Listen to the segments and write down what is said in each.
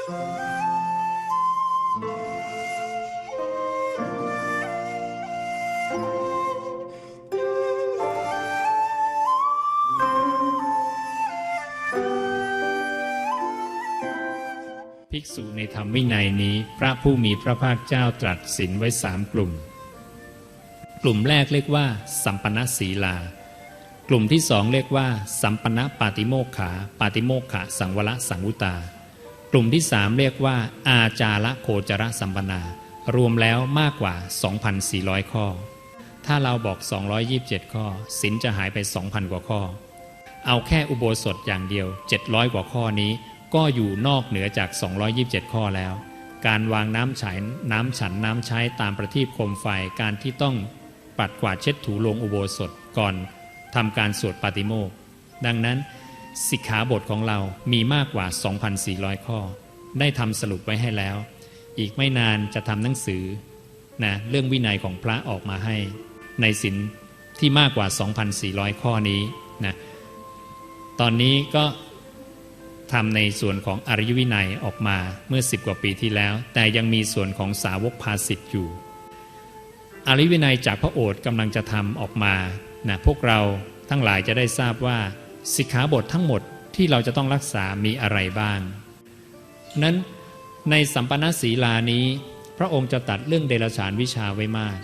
ภิกษุในธรรมวินัยนี้ พระผู้มีพระภาคเจ้าตรัสสินไว้สามกลุ่ม กลุ่มแรกเรียกว่า สัมปนศีลา กลุ่มที่สองเรียกว่า สัมปนปาติโมกขา ปาติโมกขะสังวรสังวุตา กลุ่มที่สามเรียกว่า อาจาระโคจรสัมปนา รวมแล้วมากกว่า 2,400 ข้อ ถ้าเราบอก 227 ข้อสินจะหายไป 2,000 กว่าข้อ เอาแค่อุโบสถอย่างเดียว 700 กว่าข้อนี้ ก็อยู่นอกเหนือจาก 227 ข้อแล้ว การวางน้ำฉันน้ำฉันน้ำใช้ตามประทีปโคมไฟการที่ต้องปัดกวาดเช็ดถูลงอุโบสถก่อนทำการสวดปาติโมกดังนั้น สิกขาบทของเรามีมากกว่า 2,400 ข้อ ได้ทำสรุปไว้ให้แล้ว อีกไม่นานจะทำหนังสือนะเรื่องวินัยของพระออกมาให้ ในสินที่มากกว่า 2,400 ข้อนี้นะตอนนี้ก็ทำในส่วนของอริยวินัยออกมาเมื่อ 10 กว่าปีที่แล้ว แต่ยังมีส่วนของสาวกภาสิทธิ์อยู่ อริยวินัยจากพระโอษฐ์กำลังจะทำออกมานะพวกเราทั้งหลายจะได้ทราบว่า สิกขาบททั้งหมดที่เราจะต้องรักษามีอะไรบ้าง นั้นในสัมปนาศีลานี้ พระองค์จะตัดเรื่องเดรัจฉานวิชาไว้มาก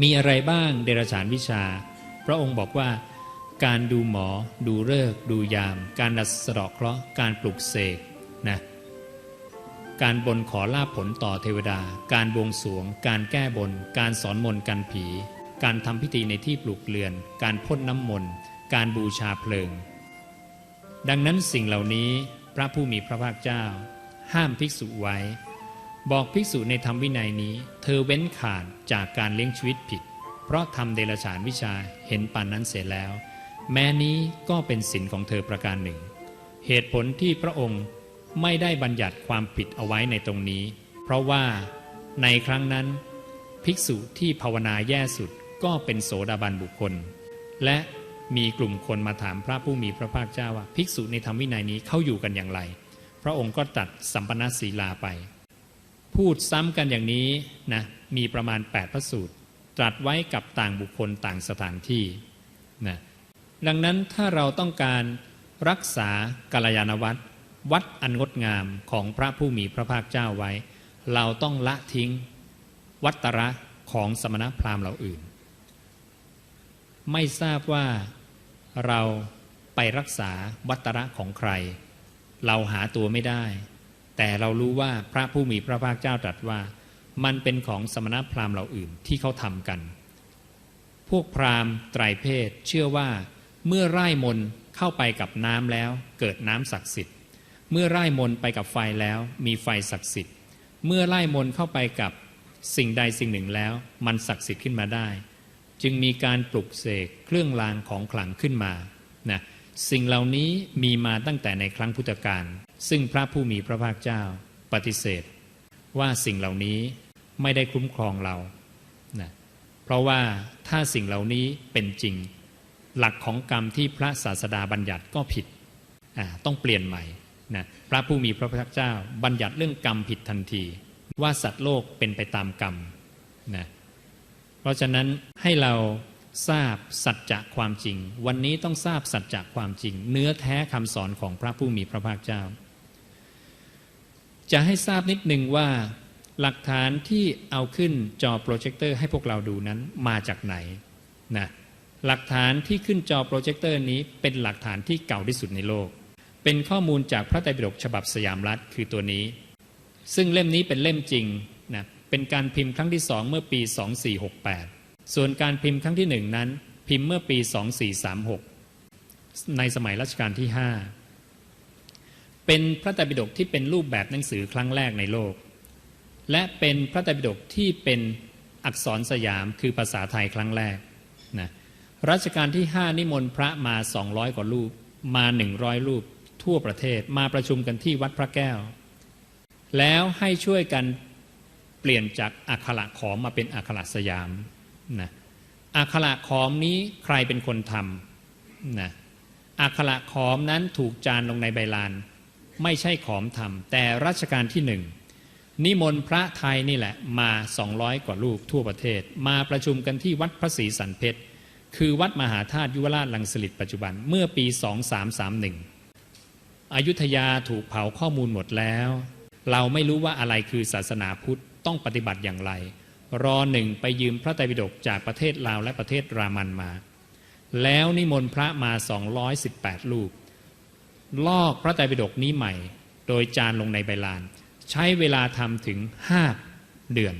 มีอะไรบ้างเดรัจฉานวิชา พระองค์บอกว่า การดูหมอ ดูเลิกดูยาม การดัดสะดาะเคราะห์การปลุกเสกนะการบนขอลาบผลต่อเทวดา การบวงสรวง การแก้บน การสอนมนต์กันผี การทำพิธีในที่ปลูกเรือน การพ่นน้ำมนต์ การบูชาเพลิง ดังนั้นสิ่งเหล่านี้พระผู้มีพระภาคเจ้า ห้ามภิกษุไว้ บอกภิกษุในธรรมวินัยนี้ เธอเว้นขาดจากการเลี้ยงชีวิตผิด เพราะทำเดรัจฉานวิชาเห็นปานนั้นเสร็จแล้ว แม้นี้ก็เป็นสินของเธอประการหนึ่ง เหตุผลที่พระองค์ไม่ได้บัญญัติความผิดเอาไว้ในตรงนี้ เพราะว่าในครั้งนั้น ภิกษุที่ภาวนาแย่สุดก็เป็นโสดาบันบุคคล และ มีกลุ่มคนมาถามพระผู้มีพระภาคเจ้าว่าภิกษุในธรรมวินัยนี้เขาอยู่กันอย่างไร พระองค์ก็ตัดสัมปนาศีลาไป พูดซ้ำกันอย่างนี้นะมีประมาณ 8 พระสูตร ตรัสไว้กับต่างบุคคลต่างสถานที่นะดังนั้นถ้าเราต้องการรักษากัลยาณวัตรวัดอันงดงามของพระผู้มีพระภาคเจ้าไว้ เราต้องละทิ้งวัตระของสมณพราหมณ์เหล่าอื่น ไม่ทราบว่า เราไปรักษาวัตระของใคร เราหาตัวไม่ได้ แต่เรารู้ว่าพระผู้มีพระภาคเจ้าตรัสว่า มันเป็นของสมณพราหมณ์เหล่าอื่นที่เขาทำกัน พวกพราหมณ์ไตรเพศเชื่อว่า เมื่อไร่มนเข้าไปกับน้ำแล้ว เกิดน้ำศักดิ์สิทธิ์ เมื่อไร่มนไปกับไฟแล้วมีไฟศักดิ์สิทธิ์ เมื่อไร่มนเข้าไปกับสิ่งใดสิ่งหนึ่งแล้ว มันศักดิ์สิทธิ์ขึ้นมาได้ จึงมีการปลุกเสกเครื่องรางของขลังขึ้นมานะสิ่งเหล่านี้มีมาตั้งแต่ในครั้งพุทธกาลซึ่งพระผู้มีพระภาคเจ้าปฏิเสธ ว่าสิ่งเหล่านี้ไม่ได้คุ้มครองเรานะเพราะว่าถ้าสิ่งเหล่านี้เป็นจริง หลักของกรรมที่พระศาสดาบัญญัติก็ผิดต้องเปลี่ยนใหม่นะพระผู้มีพระภาคเจ้าบัญญัติเรื่องกรรมผิดทันที ว่าสัตว์โลกเป็นไปตามกรรมนะ เพราะฉะนั้นให้เราทราบสัจจะความจริง วันนี้ต้องทราบสัจจะความจริง เนื้อแท้คำสอนของพระผู้มีพระภาคเจ้า จะให้ทราบนิดนึงว่าหลักฐานที่เอาขึ้นจอโปรเจคเตอร์ให้พวกเราดูนั้นมาจากไหนนะหลักฐานที่ขึ้นจอโปรเจคเตอร์นี้เป็นหลักฐานที่เก่าที่สุดในโลก เป็นข้อมูลจากพระไตรปิฎกฉบับสยามรัฐคือตัวนี้ ซึ่งเล่มนี้เป็นเล่มจริงนะ เป็นการพิมพ์ครั้งที่สองเมื่อปี 2468 ส่วนการพิมพ์ครั้งที่หนึ่งนั้น พิมพ์เมื่อปี 2436 ในสมัยรัชกาลที่ 5 เป็นพระไตรปิฎกที่เป็นรูปแบบหนังสือครั้งแรกในโลก และเป็นพระไตรปิฎกที่เป็นอักษรสยามคือภาษาไทยครั้งแรกนะรัชกาลที่ 5 นิมนต์พระมา 200 กว่ารูปมา 100 รูปทั่วประเทศมาประชุมกันที่วัดพระแก้ว แล้วให้ช่วยกัน เปลี่ยนจากอักขระขอมมาเป็นอักขระสยามนะอักขระขอมนี้ใครเป็นคนทำนะอักขระขอมนั้นถูกจานลงในใบลาน ไม่ใช่ขอมทำแต่รัชกาลที่หนึ่งนิมนต์พระไทยนี่แหละมา 200 กว่ารูปทั่วประเทศ มาประชุมกันที่วัดพระศรีสันเพชรคือวัดมหาธาตุยุวราชลังสลิดปัจจุบันเมื่อปี 2331 อยุธยาถูกเผาข้อมูลหมดแล้ว เราไม่รู้ว่าอะไรคือศาสนาพุทธ ต้องปฏิบัติอย่างไร รอหนึ่งไปยืมพระไตรปิฎกจากประเทศลาวและประเทศรามันมา แล้วนิมนต์พระมา 218 รูป ลอกพระไตรปิฎกนี้ใหม่ โดยจานลงในใบลาน ใช้เวลาทำถึง 5 เดือน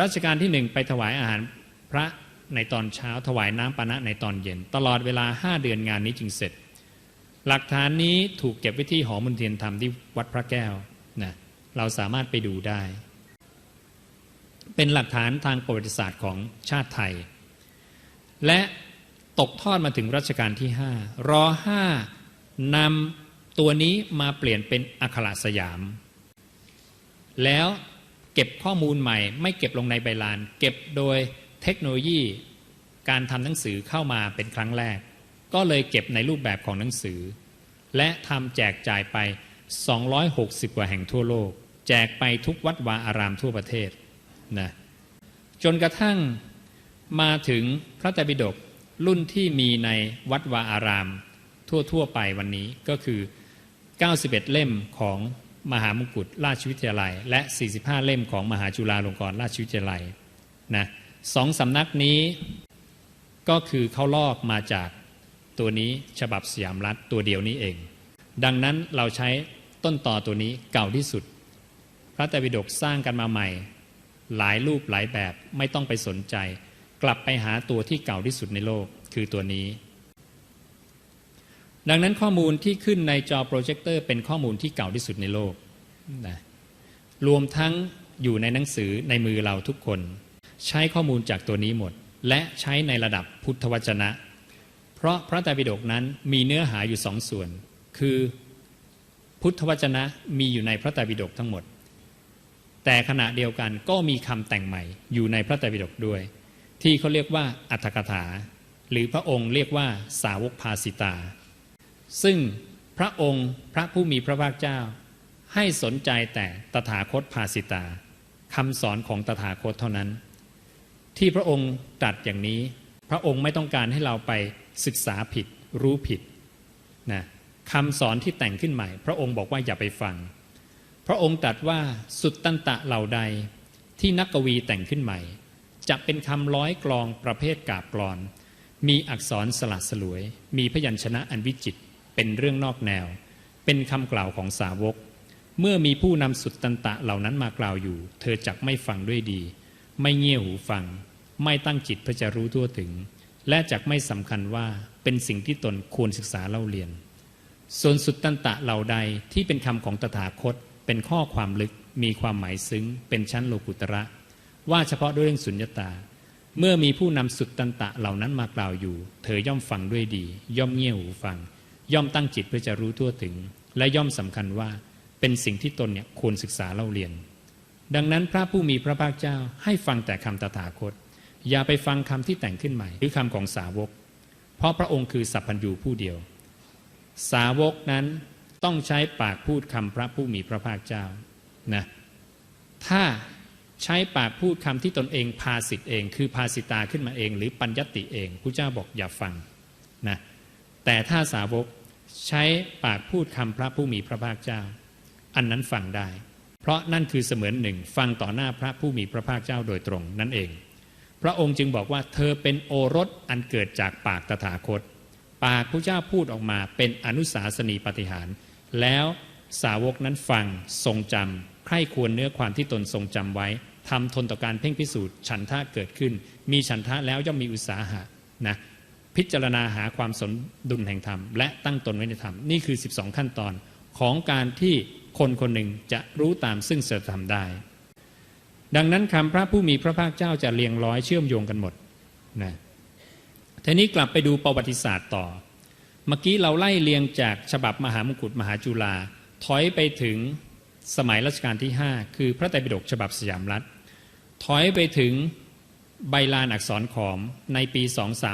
รัชกาลที่หนึ่งไปถวายอาหารพระในตอนเช้าถวายน้ำปานะในตอนเย็น ตลอดเวลา 5 เดือนงานนี้จึงเสร็จ หลักฐานนี้ถูกเก็บไว้ที่หอมนเทียนธรรมที่วัดพระแก้วนะเราสามารถไปดูได้ เป็นหลักฐานทางประวัติศาสตร์ของชาติไทย และตกทอดมาถึงรัชกาลที่ห้ารอห้านำตัวนี้มาเปลี่ยนเป็นอัคระสยาม แล้วเก็บข้อมูลใหม่ ไม่เก็บลงในใบลาน เก็บโดยเทคโนโลยีการทำหนังสือเข้ามาเป็นครั้งแรก ก็เลยเก็บในรูปแบบของหนังสือ และทำแจกจ่ายไป 260 กว่าแห่งทั่วโลก แจกไปทุกวัดวาอารามทั่วประเทศ นะจนกระทั่งมาถึงพระไตรปิฎกรุ่นที่มีในวัดวาอาราม ทั่ว ๆ ไปวันนี้ก็คือ 91 เล่มของมหามงกุฎราชวิทยาลัย และ 45 เล่มของมหาจุฬาลงกรณราชวิทยาลัยนะสองสำนักนี้ก็คือเขาลอกมาจากตัวนี้ฉบับสยามรัฐตัวเดียวนี้เอง ดังนั้นเราใช้ต้นต่อตัวนี้เก่าที่สุด พระไตรปิฎกสร้างกันมาใหม่ หลายรูปหลายแบบไม่ต้องไปสนใจ กลับไปหาตัวที่เก่าที่สุดในโลกคือตัวนี้ ดังนั้นข้อมูลที่ขึ้นในจอโปรเจคเตอร์เป็นข้อมูลที่เก่าที่สุดในโลกนะรวมทั้งอยู่ในหนังสือในมือเราทุกคน ใช้ข้อมูลจากตัวนี้หมด และใช้ในระดับพุทธวจนะ เพราะพระไตรปิฎกนั้นมีเนื้อหาอยู่สองส่วน คือพุทธวจนะมีอยู่ในพระไตรปิฎกทั้งหมด แต่ขณะเดียวกันก็มีคำแต่งใหม่อยู่ในพระไตรปิฎกด้วย ที่เขาเรียกว่าอัตถกถา หรือพระองค์เรียกว่าสาวกภาสิตา ซึ่งพระองค์พระผู้มีพระภาคเจ้า ให้สนใจแต่ตถาคตภาสิตาคำสอนของตถาคตเท่านั้น ที่พระองค์ตรัสอย่างนี้ พระองค์ไม่ต้องการให้เราไปศึกษาผิดรู้ผิดนะคำสอนที่แต่งขึ้นใหม่ พระองค์บอกว่าอย่าไปฟัง พระองค์ตรัสว่าสุดตันตะเหล่าใดที่นักกวีแต่งขึ้นใหม่ จะเป็นคำร้อยกลองประเภทกาบกรอน มีอักษรสลัดสลวย มีพยัญชนะอันวิจิตเป็นเรื่องนอกแนว เป็นคำกล่าวของสาวก เมื่อมีผู้นำสุดตันตะเหล่านั้นมากล่าวอยู่ เธอจักไม่ฟังด้วยดี ไม่เงี่ยหูฟัง ไม่ตั้งจิตเพื่อจะรู้ทั่วถึง และจักไม่สำคัญว่าเป็นสิ่งที่ตนควรศึกษาเล่าเรียน ส่วนสุดตันตะเหล่าใดที่เป็นคำของตถาคต เป็นข้อความลึกมีความหมายซึ้ง เป็นชั้นโลกุตระ ว่าเฉพาะด้วยเรื่องสุญญตา เมื่อมีผู้นำสุดตันตะเหล่านั้นมากล่าวอยู่ เธอย่อมฟังด้วยดี ย่อมเงี่ยหูฟัง ย่อมตั้งจิตเพื่อจะรู้ทั่วถึง และย่อมสำคัญว่าเป็นสิ่งที่ตนเนี่ยควรศึกษาเล่าเรียน ดังนั้นพระผู้มีพระภาคเจ้าให้ฟังแต่คำตถาคต อย่าไปฟังคำที่แต่งขึ้นใหม่ หรือคำของสาวก เพราะพระองค์คือสัพพัญญูผู้เดียว สาวกนั้น ต้องใช้ปากพูดคำพระผู้มีพระภาคเจ้านะถ้าใช้ปากพูดคำที่ตนเองพาสิทธิ์เอง คือพาสิตาขึ้นมาเอง หรือปัญญติเองผู้เจ้าบอกอย่าฟังนะแต่ถ้าสาวกใช้ปากพูดคำพระผู้มีพระภาคเจ้า อันนั้นฟังได้ เพราะนั่นคือเสมือนหนึ่งฟังต่อหน้าพระผู้มีพระภาคเจ้าโดยตรงนั่นเอง พระองค์จึงบอกว่าเธอเป็นโอรสอันเกิดจากปากตถาคต ปากพระเจ้าพูดออกมาเป็นอนุสาสนีปฏิหาร แล้วสาวกนั้นฟังทรงจำใคร่ควรเนื้อความที่ตนทรงจำไว้ทำทนต่อการเพ่งพิสูจน์ ฉันทะเกิดขึ้น มีฉันทะแล้วย่อมมีอุตสาหะนะพิจารณาหาความสมดุลแห่งธรรม และตั้งตนไว้ในธรรม นี่คือ 12 ขั้นตอนของการที่คนคนหนึ่งจะรู้ตามซึ่งเสธรรมได้ ดังนั้นคำพระผู้มีพระภาคเจ้าจะเรียงร้อยเชื่อมโยงกันหมดนะ ทีนี้กลับไปดูประวัติศาสตร์ต่อ เมื่อกี้เราไล่เรียงจากฉบับมหามงกุฎมหาจุฬาถอยไปถึงสมัยรัชกาลที่ 5 คือพระไตรปิฎกฉบับสยามรัฐ ถอยไปถึงใบลานอักษรขอมในปี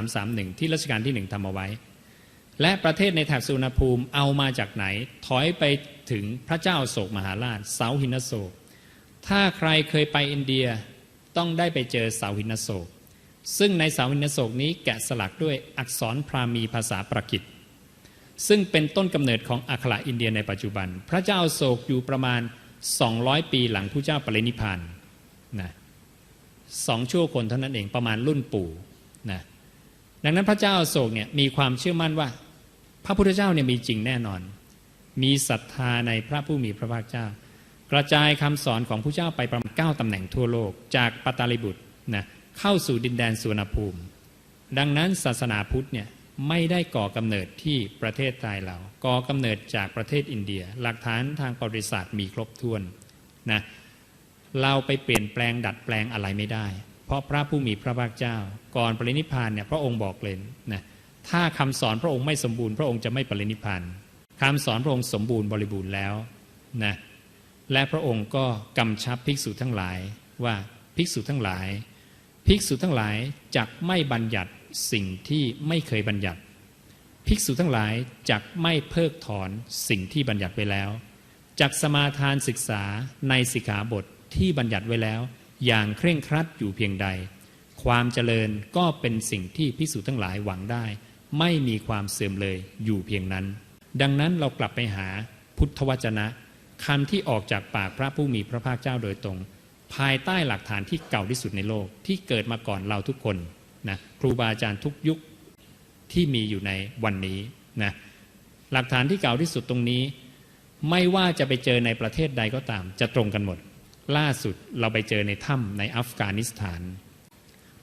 2331 ที่รัชกาลที่หนึ่งทำเอาไว้ และประเทศในแถบสุวรรณภูมิเอามาจากไหน ถอยไปถึงพระเจ้าโศกมหาราช เสาหินโศก ถ้าใครเคยไปอินเดียต้องได้ไปเจอเสาหินโศก ซึ่งในสาหินโศกนี้แกะสลักด้วยอักษรพราหมีภาษาประกิตซึ่งเป็นต้นกำเนิดของอัคระอินเดียในปัจจุบัน พระเจ้าโศกอยู่ประมาณ 200 ปีหลังผู้เจ้าปรินิพพานนะสองชั่วคนเท่านั้นเองประมาณรุ่นปู่นะดังนั้นพระเจ้าโศกเนี่ยมีความเชื่อมั่นว่า พระพุทธเจ้าเนี่ยมีจริงแน่นอน มีศรัทธาในพระผู้มีพระภาคเจ้า กระจายคำสอนของผู้เจ้าไปประมาณ 9ตำแหน่งทั่วโลก จากปัตตาลิบุตรนะ เข้าสู่ดินแดนสุวรรณภูมิ ดังนั้นศาสนาพุทธเนี่ยไม่ได้ก่อกำเนิดที่ประเทศไทยเราก่อกำเนิดจากประเทศอินเดีย หลักฐานทางประวัติศาสตร์มีครบถ้วนนะเราไปเปลี่ยนแปลงดัดแปลงอะไรไม่ได้ เพราะพระผู้มีพระภาคเจ้า ก่อนปรินิพานเนี่ยพระองค์บอกเลยนะถ้าคำสอนพระองค์ไม่สมบูรณ์พระองค์จะไม่ปรินิพพานคำสอนพระองค์สมบูรณ์บริบูรณ์แล้วนะและพระองค์ก็กำชับภิกษุทั้งหลายว่าภิกษุทั้งหลาย ภิกษุทั้งหลายจักไม่บัญญัติสิ่งที่ไม่เคยบัญญัติ ภิกษุทั้งหลายจักไม่เพิกถอนสิ่งที่บัญญัติไว้แล้วจักสมาทานศึกษาในสิกขาบทที่บัญญัติไว้แล้ว อย่างเคร่งครัดอยู่เพียงใด ความเจริญก็เป็นสิ่งที่ภิกษุทั้งหลายหวังได้ ไม่มีความเสื่อมเลยอยู่เพียงนั้น ดังนั้นเรากลับไปหาพุทธวจนะคำที่ออกจากปากพระผู้มีพระภาคเจ้าโดยตรง ภายใต้หลักฐานที่เก่าที่สุดในโลกที่เกิดมาก่อนเราทุกคนนะครูบาอาจารย์ทุกยุคที่มีอยู่ในวันนี้นะหลักฐานที่เก่าที่สุดตรงนี้ ไม่ว่าจะไปเจอในประเทศใดก็ตาม จะตรงกันหมด ล่าสุดเราไปเจอในถ้ำในอัฟกานิสถาน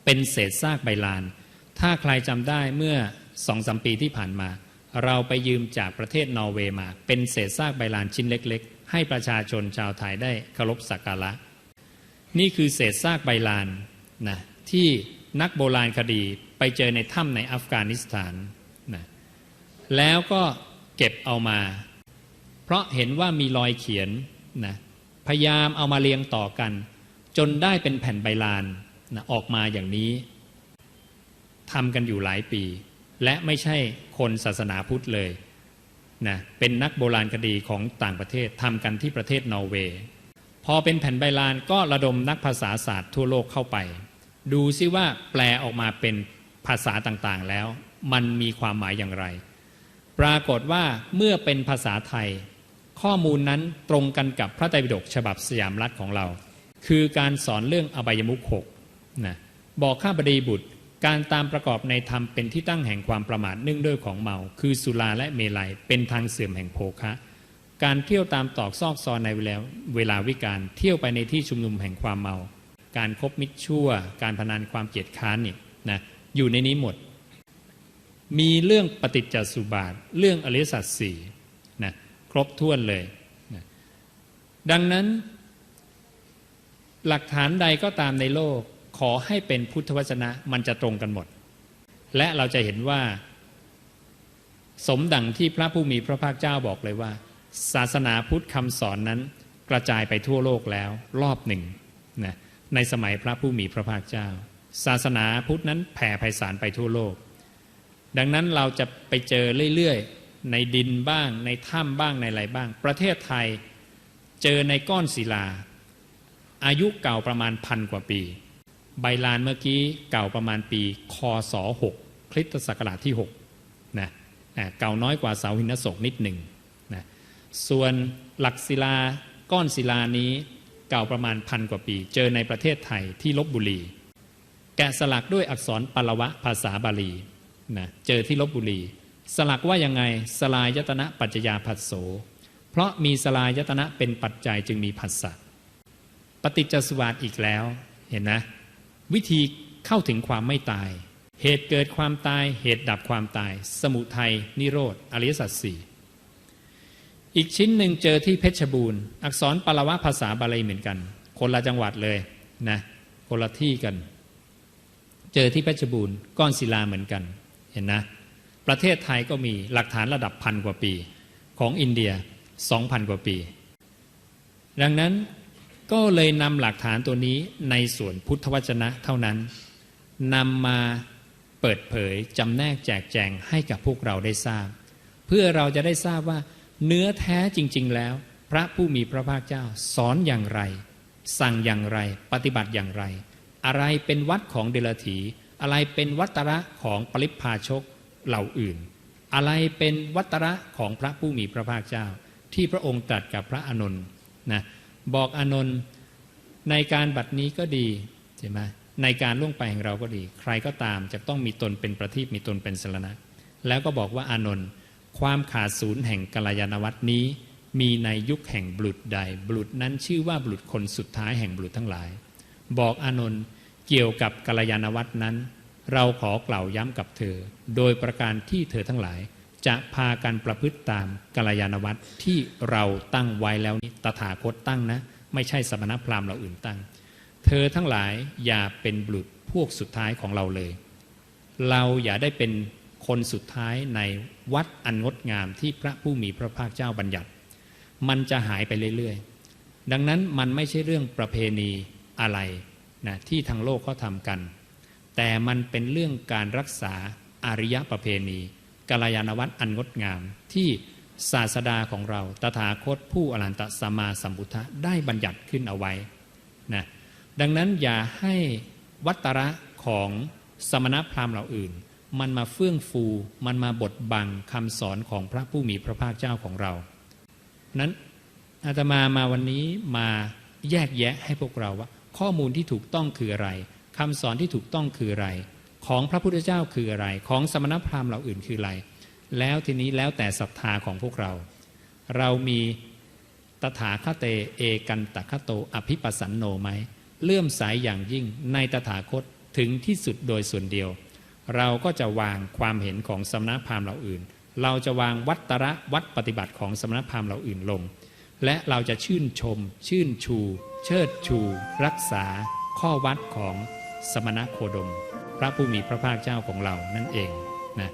เป็นเศษซากใบลาน ถ้าใครจำได้เมื่อสองสมปีที่ผ่านมา เราไปยืมจากประเทศนอร์เวย์มา เป็นเศษซากใบลานชิ้นเล็ก ๆ ให้ประชาชนชาวไทยได้เคารพสักการะ นี่คือเศษซากใบลานนะที่นักโบราณคดีไปเจอในถ้ำในอัฟกานิสถานนะแล้วก็เก็บเอามา เพราะเห็นว่ามีรอยเขียนนะพยายามเอามาเรียงต่อกัน จนได้เป็นแผ่นใบลานนะออกมาอย่างนี้ทำกันอยู่หลายปี และไม่ใช่คนศาสนาพุทธเลยนะเป็นนักโบราณคดีของต่างประเทศทำกันที่ประเทศนอร์เวย์ พอเป็นแผ่นใบลานก็ระดมนักภาษาศาสตร์ทั่วโลกเข้าไป ดูซิว่าแปลออกมาเป็นภาษาต่างๆแล้ว มันมีความหมายอย่างไร ปรากฏว่าเมื่อเป็นภาษาไทย ข้อมูลนั้นตรงกันกับพระไตรปิฎกฉบับสยามรัฐของเรา คือการสอนเรื่องอบายมุขหกนะบอกข้าบดีบุตรการตามประกอบในธรรมเป็นที่ตั้งแห่งความประมาทเนื่องด้วยของเมา คือสุราและเมลัยเป็นทางเสื่อมแห่งโภคะ การเที่ยวตามตอกซอกซอนในเวลาเวลาวิการเที่ยวไปในที่ชุมนุมแห่งความเมา การครบมิตรชั่ว การพนันความเกียดค้านนี่นะอยู่ในนี้หมด มีเรื่องปฏิจจสุบาท เรื่องอริสัจสี่นะครบถ้วนเลยนะดังนั้น หลักฐานใดก็ตามในโลกขอให้เป็นพุทธวจนะมันจะตรงกันหมด และเราจะเห็นว่า สมดังที่พระผู้มีพระภาคเจ้าบอกเลยว่า ศาสนาพุทธคำสอนนั้นกระจายไปทั่วโลกแล้วรอบหนึ่งนะในสมัยพระผู้มีพระภาคเจ้า ศาสนาพุทธนั้นแผ่ไพศาลไปทั่วโลก ดังนั้นเราจะไปเจอเรื่อยๆ ในดินบ้าง ในถ้ำบ้างในอะไรบ้าง ประเทศไทยเจอในก้อนศิลา อายุเก่าประมาณพันกว่าปี ใบลานเมื่อกี้เก่าประมาณปีคศ6คริสตศักราชที่6นะเก่าน้อยกว่าเสาหินศกนิดหนึ่ง ส่วนหลักศิลาก้อนศิลานี้เก่าประมาณพันกว่าปี เจอในประเทศไทยที่ลบบุรี แกะสลักด้วยอักษรปลวะภาษาบาลีนะเจอที่ลบบุรี สลักว่ายังไงสลายยตนะปัจจยาผัสโส เพราะมีสลายยตนะเป็นปัจจัยจึงมีผัสสะปฏิจจสวาสอีกแล้วเห็นนะ วิธีเข้าถึงความไม่ตาย เหตุเกิดความตายเหตุดับความตาย สมุทัยนิโรธอริยสัจสี่ อีกชิ้นหนึ่งเจอที่เพชรบูรณ์ อักษรปรวะภาษาบาลีเหมือนกัน คนละจังหวัดเลยนะคนละที่กัน เจอที่เพชรบูรณ์ ก้อนศิลาเหมือนกันเห็นนะ ประเทศไทยก็มีหลักฐานระดับพันกว่าปี ของอินเดียสองพันกว่าปี ดังนั้นก็เลยนำหลักฐานตัวนี้ในส่วนพุทธวจนะเท่านั้นนำมาเปิดเผยจำแนกแจกแจงให้กับพวกเราได้ทราบ เพื่อเราจะได้ทราบว่า เนื้อแท้จริง ๆ แล้ว พระผู้มีพระภาคเจ้าสอนอย่างไร สั่งอย่างไร ปฏิบัติอย่างไร อะไรเป็นวัดของเดลถี อะไรเป็นวัตระของปริพาชกเหล่าอื่น อะไรเป็นวัตระของพระผู้มีพระภาคเจ้า ที่พระองค์ตรัสกับพระอานนท์นะบอกอานนท์ในการบัดนี้ก็ดีใช่ไหมในการล่วงไปของเราก็ดี ใครก็ตามจะต้องมีตนเป็นประทีปมีตนเป็นสรณะ แล้วก็บอกว่าอานนท์ ความขาดศูนย์แห่งกัลยาณวัตนี้ มีในยุคแห่งบุตรใด บุตรนั้นชื่อว่าบุตรคนสุดท้ายแห่งบุตรทั้งหลาย บอกอานนท์เกี่ยวกับกัลยาณวัตนั้น เราขอกล่าวย้ำกับเธอ โดยประการที่เธอทั้งหลาย จะพากันประพฤติตามกัลยาณวัตที่เราตั้งไว้แล้วนี้ตถาคตตั้งนะ ไม่ใช่สมณพราหมณ์เราอื่นตั้ง เธอทั้งหลายอย่าเป็นบุตรพวกสุดท้ายของเราเลย เราอย่าได้เป็น คนสุดท้ายในวัดอันงดงามที่พระผู้มีพระภาคเจ้าบัญญัติ มันจะหายไปเรื่อยๆ ดังนั้นมันไม่ใช่เรื่องประเพณีอะไรนะที่ทางโลกเขาทำกัน แต่มันเป็นเรื่องการรักษาอาริยประเพณีกัลยาณวัตรอันงดงาม ที่ศาสดาของเราตถาคตผู้อรันตสัมมาสัมพุทธะได้บัญญัติขึ้นเอาไว้นะดังนั้นอย่าให้วัตระของสมณพราหมณ์เหล่าอื่น มันมาเฟื่องฟู มันมาบดบังคำสอนของพระผู้มีพระภาคเจ้าของเรา นั้นอาตมามาวันนี้มาแยกแยะให้พวกเราว่า ข้อมูลที่ถูกต้องคืออะไรคำสอนที่ถูกต้องคืออะไร ของพระพุทธเจ้าคืออะไร ของสมณพราหมณ์เหล่าอื่นคืออะไร แล้วทีนี้แล้วแต่ศรัทธาของพวกเรา เรามีตถาคเตเอกันตะคโตอภิปัสสันโนไหมเลื่อมสายอย่างยิ่งในตถาคตถึงที่สุดโดยส่วนเดียว เราก็จะวางความเห็นของสมณพราหมณ์เหล่าอื่น เราจะวางวัตระวัดปฏิบัติของสมณพราหมณ์เหล่าอื่นลง และเราจะชื่นชม ชื่นชู เชิดชู รักษา ข้อวัดของสมณโคดม พระผู้มีพระภาคเจ้าของเรานั่นเองนะ